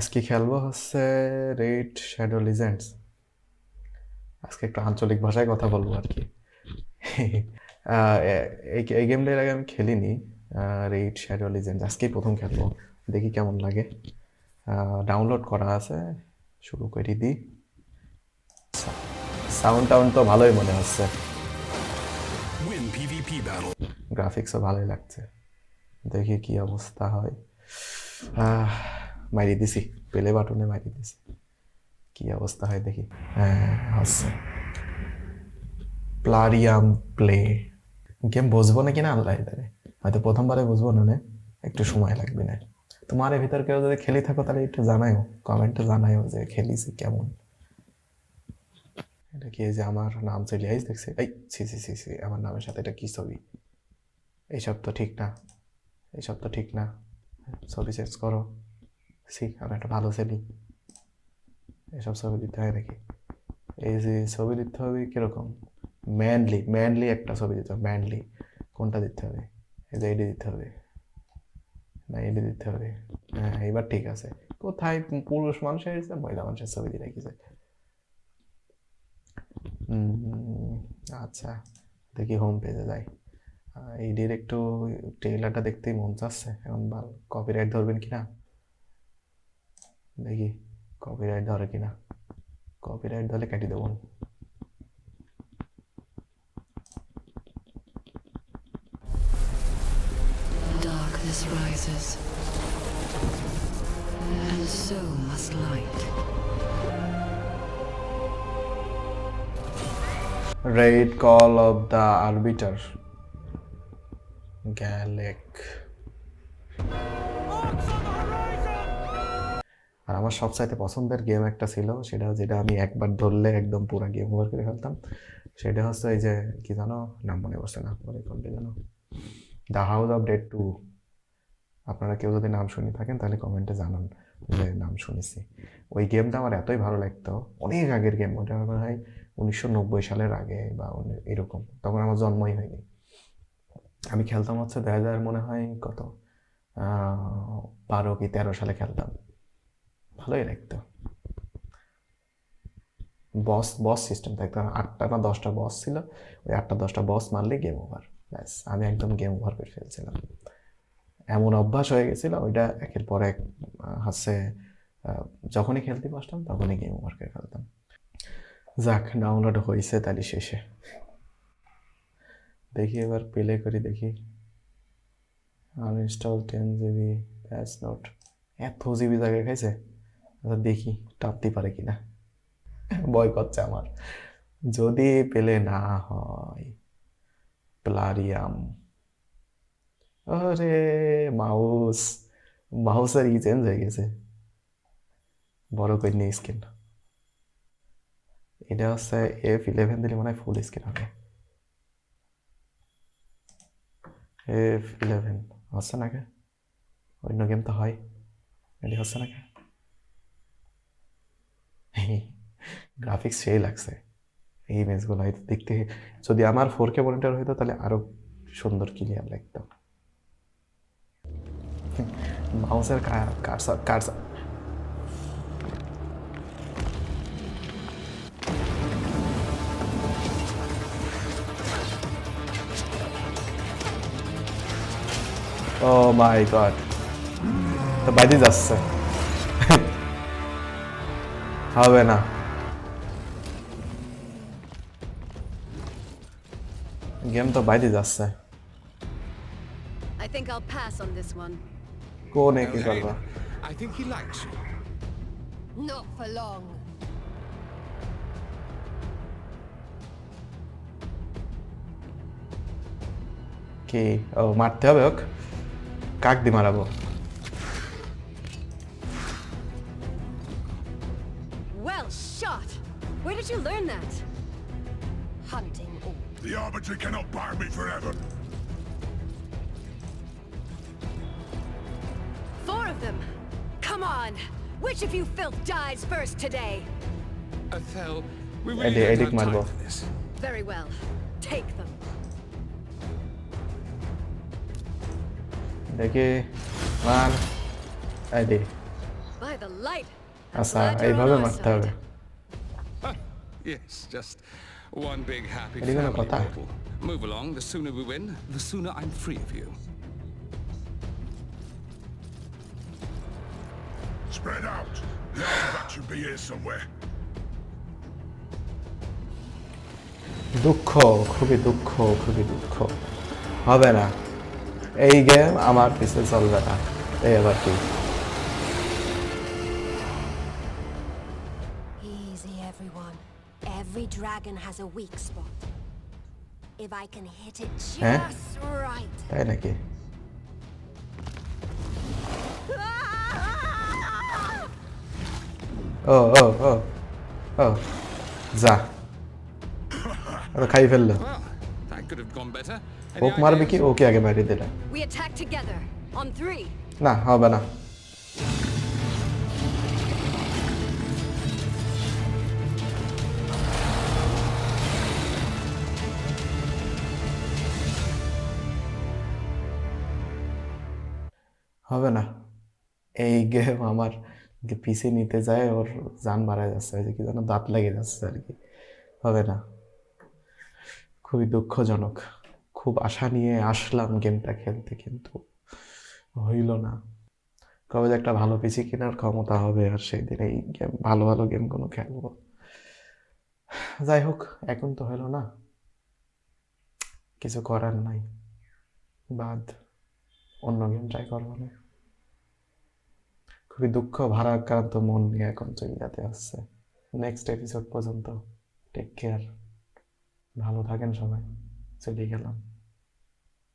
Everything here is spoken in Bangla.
আজকে খেলব হচ্ছে রেড শ্যাডো লিজেন্ডস আজকে একটু আঞ্চলিক ভাষায় কথা বলব আর কি। এই এই গেমটার আগে আমি খেলিনি। রেড শ্যাডো লিজেন্ডস আজকেই প্রথম খেলব। দেখি কেমন লাগে। ডাউনলোড করা আছে শুরু করে দিই সাউন্ড টাউন্ড তো ভালোই মনে হচ্ছে. গ্রাফিক্সও ভালোই লাগছে। দেখি কি অবস্থা হয়। মারি দিছি, পেলে বাটনে মারি দিছি। কি অবস্থা হয় দেখি। হ্যাঁ হচ্ছে প্লারিয়াম প্লে। গেম বুঝব না আল্লাহ জানে। হয়তো প্রথমবারে বুঝব না একটু সময় লাগবে না। তোমার ভিতর কেউ যদি খেলি থাকো, তাহলে একটু জানাইও কমেন্টে জানাইও যে খেলিছি কেমন। এটা কি যে আমার নাম চলে আইস দেখছে। এই সি সি সি সি আমার নামের সাথে এটা কি ছবি? এইসব তো ঠিক না। এইসব তো ঠিক না। ছবি চেঞ্জ করো। সি আমি একটা ভালো ছেলে। এসব ছবি দিতে হয় নাকি? এই যে ছবি দিতে হবে কীরকম? ম্যানলি ম্যানলি একটা ছবি দিতে হবে ম্যানলি কোনটা দিতে হবে? এই যে এডি দিতে হবে। না, এডি দিতে হবে। হ্যাঁ এবার ঠিক আছে। কোথায় পুরুষ মানুষের মহিলা মানুষের ছবি দিয়ে রেখেছে আচ্ছা দেখি হোম পেজে যাই। এই ডিরেক্ট ট্রেলারটা দেখতেই মন চাচ্ছে। এখন কপিরাইট ধরবেন কিনা? দেখি কপিরাইট ধরে কিনা কপিরাইট ধরলে কেটে দেবো Darkness rises, and so must light. Raid Call of the Arbiter Galec আমার সবচাইতে পছন্দের গেম একটা ছিল, সেটা যেটা আমি একবার ধরলে একদম পুরো গেম ওভার করে ফেলতাম। সেটা হচ্ছে এই যে, কি জানো? নাম মনে পড়ছে না, পরে কোনটা জানো। The house of dead two আপনারা কেউ যদি নাম শুনে থাকেন, তাহলে কমেন্টে জানান যে নাম শুনেছি। ওই গেমটা আমার এতই ভালো লাগতো। অনেক আগের গেম ওটা মনে হয় উনিশশো নব্বই সালের আগে বা এরকম। তখন আমার জন্মই হয়নি। আমি খেলতাম হচ্ছে দুই হাজার মনে হয় কত? বারো কি তেরো সালে খেলতাম। ভালোই লাগতো বস বস সিস্টেম থাকতো আটটা না দশটা বস ছিল। ওই আটটা দশটা বস মারলে গেম ওভার ব্যাস আমি একদম গেম ওভার করে ফেলছিলাম। এমন অভ্যাস হয়ে গেছিল ওইটা একের পর এক আহ, যখনই খেলতে বসতাম তখনই গেম ওভার করে ফেলতাম। যাক ডাউনলোড হয়েছে তাহলে শেষে। দেখি এবার প্লে করি দেখি। Uninstall ten GB patch note এত জিবি জায়গায় খাইছে? আচ্ছা দেখি টাপতে পারে কিনা। ভয় করছে আমার। যদি পেলে না হয়, প্লারিয়াম। আরে, মাউস। মাউসের ই চেঞ্জ হয়ে গেছে। বড় করে নিয়ে স্ক্রিন এটা হচ্ছে এফ ইলেভেন দিলে মনে হয় ফুল স্ক্রিন হবে। এফ ইলেভেন হচ্ছে না কে? অন্য গেম তো হয়। এটি হচ্ছে না কে? গ্রাফিক্স সেই লাগছে। এই ম্যাচগুলো হয়তো দেখতে যদি আমার ফোর কে মনিটর হইতো তাহলে আরও সুন্দর ক্লিয়ার লাগতো। মাউসের cursor cursor oh my god তো বাইরে যাচ্ছে। হবে না গেম তো বাইরে যাচ্ছে I think I'll pass on this one. কোনে কি করবা I think he likes you. Not for long. কি ও মারতে হবে হোক কাক দি মারাবো Well shot! Where did you learn that? Hunting. The Arbiter cannot bar me forever. Four of them! Come on! Which of you filth dies first today? Athel, we really Eddie, Eddie for this. Very well. Take them. Okay. मार Eddie. By the light আচ্ছা এইভাবে মারতে হবে Yes, just one big happy family bubble. Move along. The sooner we win, the sooner I'm free of you. Spread out. The should be here somewhere. দুঃখ খুবই দুঃখ খুবই দুঃখ হবে না এই গেম আমার পিছে চলবে না এই আবার কি dragon has a weak spot. If I can hit it Eh? just right. তাই নাকি ও ও ও ও যা ও খাই ফেললো Well, that could have gone better. Any okay মারবে কি ideas? ওকে আগে মারিয়ে দিলে We attack together. On three. না হবে না হবে না। এই গেম আমার পিছে নিতে যায় ওর যান মারা যাচ্ছে যে কি যেন দাঁত লেগে যাচ্ছে আর কি। হবে না। খুবই দুঃখজনক। খুব আশা নিয়ে আসলাম গেমটা খেলতে, কিন্তু হইল না। কবে যে একটা ভালো পিসি কেনার ক্ষমতা হবে আর সেই দিন এই গেম ভালো ভালো গেমগুলো খেলব। যাই হোক, এখন তো হলো না। কিছু করার নাই। বাদ। অন্য গেম ট্রাই করব না। খুবই দুঃখ, ভারাক্রান্ত মন নিয়ে এখন চলে যেতে হচ্ছে নেক্সট এপিসোড পর্যন্ত টেক কেয়ার ভালো থাকেন সবাই, চলে গেলাম।